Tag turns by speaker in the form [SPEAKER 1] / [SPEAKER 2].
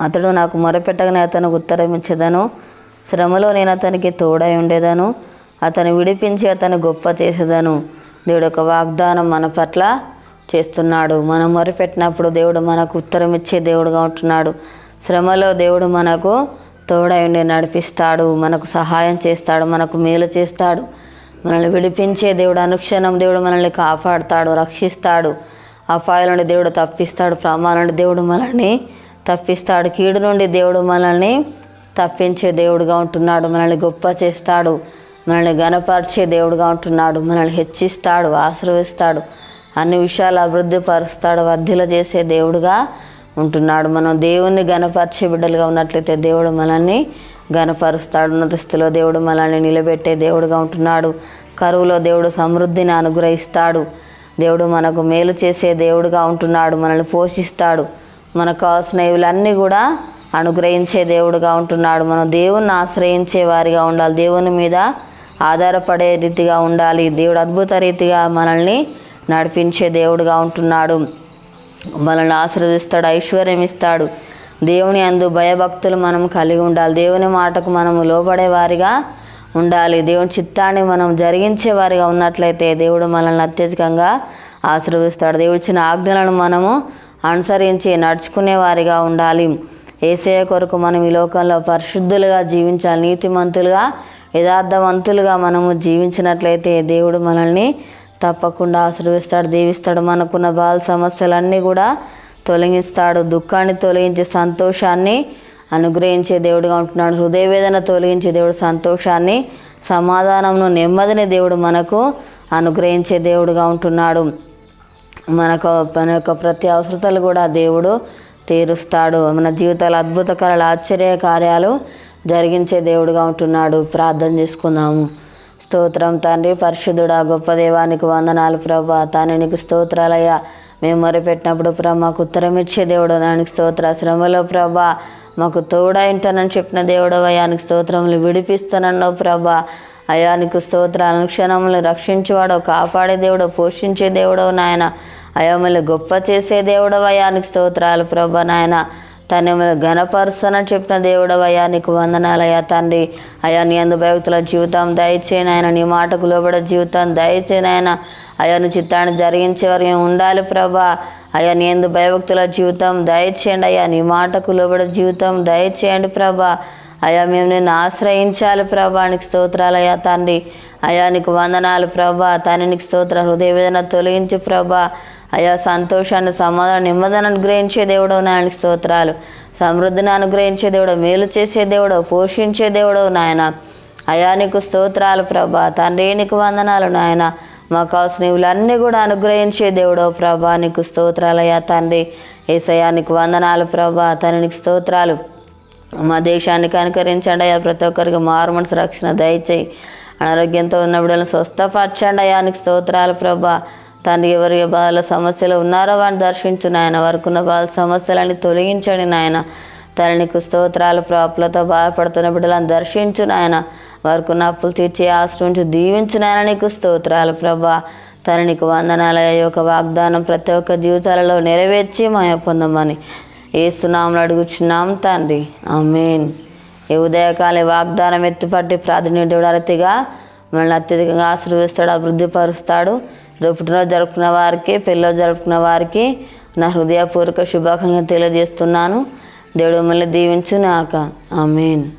[SPEAKER 1] అతడు నాకు మొరపెట్టగానే అతనికి ఉత్తరం ఇచ్చేదను శ్రమలో నేను అతనికి తోడై ఉండేదను. అతను విడిపించి అతను గొప్ప చేసేదను. దేవుడు ఒక వాగ్దానం మన పట్ల చేస్తున్నాడు. మనం మొరపెట్టినప్పుడు దేవుడు మనకు ఉత్తరం ఇచ్చే దేవుడుగా ఉంటున్నాడు. శ్రమలో దేవుడు మనకు తోడై ఉండి నడిపిస్తాడు. మనకు సహాయం చేస్తాడు. మనకు మేలు చేస్తాడు. మనల్ని విడిపించే దేవుడు అనుక్షణం దేవుడు మనల్ని కాపాడుతాడు రక్షిస్తాడు. అపాయాల నుండి దేవుడు తప్పిస్తాడు. ప్రమాణ నుండి దేవుడు మనల్ని తప్పిస్తాడు. కీడు నుండి దేవుడు మనల్ని తప్పించే దేవుడుగా ఉంటున్నాడు. మనల్ని గొప్ప చేస్తాడు. మనల్ని గనపరిచే దేవుడుగా ఉంటున్నాడు. మనల్ని హెచ్చిస్తాడు. ఆశ్రవిస్తాడు అన్ని విషయాలు అభివృద్ధి పరుస్తాడు. వర్ధిల చేసే దేవుడుగా ఉంటున్నాడు. మనం దేవుణ్ణి గనపరిచే బిడ్డలుగా ఉన్నట్లయితే దేవుడు మనల్ని గనపరుస్తాడు ఉన్నత స్థితిలో దేవుడు మనల్ని నిలబెట్టే దేవుడుగా ఉంటున్నాడు. కరువులో దేవుడు సమృద్ధిని అనుగ్రహిస్తాడు. దేవుడు మనకు మేలు చేసే దేవుడుగా ఉంటున్నాడు. మనల్ని పోషిస్తాడు. మనకు కావాల్సిన ఇవులన్నీ కూడా అనుగ్రహించే దేవుడుగా ఉంటున్నాడు. మనం దేవుణ్ణి ఆశ్రయించే వారిగా ఉండాలి. దేవుని మీద ఆధారపడే రీతిగా ఉండాలి. దేవుడు అద్భుత రీతిగా మనల్ని నడిపించే దేవుడుగా ఉంటున్నాడు. మనల్ని ఆశ్రదిస్తాడు ఐశ్వర్యం ఇస్తాడు. దేవుని అందు భయభక్తులు మనం కలిగి ఉండాలి. దేవుని మాటకు మనము లోబడే వారిగా ఉండాలి. దేవుని చిత్తాన్ని మనం జరిగించే వారిగా ఉన్నట్లయితే దేవుడు మనల్ని అత్యధికంగా ఆశీర్వదిస్తాడు. దేవుడిచ్చిన ఆజ్ఞలను మనము అనుసరించి నడుచుకునే వారిగా ఉండాలి. ఏసయ కొరకు మనం ఈ లోకంలో పరిశుద్ధులుగా జీవించాలి. నీతిమంతులుగా యథార్థవంతులుగా మనము జీవించినట్లయితే దేవుడు మనల్ని తప్పకుండా ఆశీర్విస్తాడు దీవిస్తాడు. మనకున్న బాల సమస్యలన్నీ కూడా తొలగిస్తాడు. దుఃఖాన్ని తొలగించే సంతోషాన్ని అనుగ్రహించే దేవుడుగా ఉంటున్నాడు. హృదయవేదన తొలగించే దేవుడు సంతోషాన్ని సమాధానంను నెమ్మదిని దేవుడు మనకు అనుగ్రహించే దేవుడుగా ఉంటున్నాడు. మనకు మన యొక్క ప్రతి అవసరతలు కూడా దేవుడు తీరుస్తాడు. మన జీవితాల అద్భుత కళల ఆశ్చర్య కార్యాలు జరిగించే దేవుడుగా ఉంటున్నాడు. ప్రార్థన చేసుకుందాము. స్తోత్రం తండ్రి పరిశుద్ధుడా గొప్ప దేవానికి వందనాలు ప్రభా. తాను నీకు స్తోత్రాలయ్యా. మేము మొరపెట్టినప్పుడు ప్రభా మాకు ఉత్తరం ఇచ్చే దేవుడు దానికి స్తోత్ర శ్రమలో ప్రభా. మాకు తోడా ఇంటానని చెప్పిన దేవుడు అయ్యానికి స్తోత్రములు విడిపిస్తానన్నావు ప్రభా. అయానికి స్తోత్ర అనుక్షణములు రక్షించేవాడో కాపాడే దేవుడు పోషించే దేవుడో నాయన. అయోమలు గొప్ప చేసే దేవుడు అయానికి స్తోత్రాలు ప్రభ నాయన. తను ఘనపరుస్తానని చెప్పిన దేవుడవయ్యా నీకు వందనాలయ్యా తండ్రి. అయ్యా నీ అందు భక్తుల జీవితం దయచేయను ఆయన నీ మాటకు లోబడ జీవితం దయచేయను ఆయన అయ్యా నీ చిత్తాన్ని జరిగించే వారు ఉండాలి ప్రభా. అయ్యా నీ ఎందు భయభక్తుల జీవితం దయచేయండి అయ్యా నీ మాటకు లోబడ జీవితం దయచేయండి ప్రభా. అయ్యా మేము నిన్ను ఆశ్రయించాలి ప్రభా. నీకు స్తోత్రాలు అయ్యా తండ్రి. అయ్యా నీకు వందనాలు ప్రభా. తండ్రి నీకు స్తోత్ర హృదయ వేదన తొలగించు ప్రభా. అయ్యా సంతోషాన్ని సమాధానం నిమ్మదనం అనుగ్రహించే దేవుడు నాయనకి స్తోత్రాలు. సమృద్ధిని అనుగ్రహించే దేవుడు మేలు చేసే దేవుడు పోషించే దేవుడు నాయన. అయా నీకు స్తోత్రాలు ప్రభా. తండ్రి నీకు వందనాలు నాయన. మాకు కావాల్సిన ఇవులన్నీ కూడా అనుగ్రహించే దేవుడో ప్రభా. నీకు స్తోత్రాలయ్యా తండ్రి. ఏసయ్యా నీకు వందనాలు ప్రభా. తండ్రి నీకు స్తోత్రాలు. మా దేశానికి అనుకరించండి అయ్యా. ప్రతి ఒక్కరికి మార్మన్స్ రక్షణ దయచేయి అనారోగ్యంతో ఉన్న బిడ్డలను స్వస్థపరచండి అయ్యా. నీకు స్తోత్రాలు ప్రభా. తండ్రి ఎవరి బాధల సమస్యలు ఉన్నారో వాడిని దర్శించు నాయన. వారికి బాధ సమస్యలని తొలగించండి నాయన. తనకు స్తోత్రాలు ప్రాపులతో బాధపడుతున్న బిడ్డలను దర్శించు నాయన. వరకున్న అప్పులు తీర్చి ఆశ్రయించి దీవించు నాయన నీకు స్తోత్రాలు ప్రభా. తన నీకు వందనాల యొక్క వాగ్దానం ప్రతి ఒక్క జీవితాలలో నెరవేర్చి మాయ పొందమని ఏసునామలు అడుగుచున్నాం తండ్రి. ఆమెన్. ఈ ఉదయకాల వాగ్దానం ఎత్తుపట్టి ప్రాధాన్యత అరతిగా మనల్ని అత్యధికంగా ఆశీర్వదిస్తాడు అభివృద్ధి పరుస్తాడు. జరుపుకున్న వారికి పెళ్ళో జరుపుకున్న వారికి నా హృదయపూర్వక శుభాకాంక్షలు తెలియజేస్తున్నాను. దేవుడు మిమ్మల్ని దీవించు నాక ఆమెన్.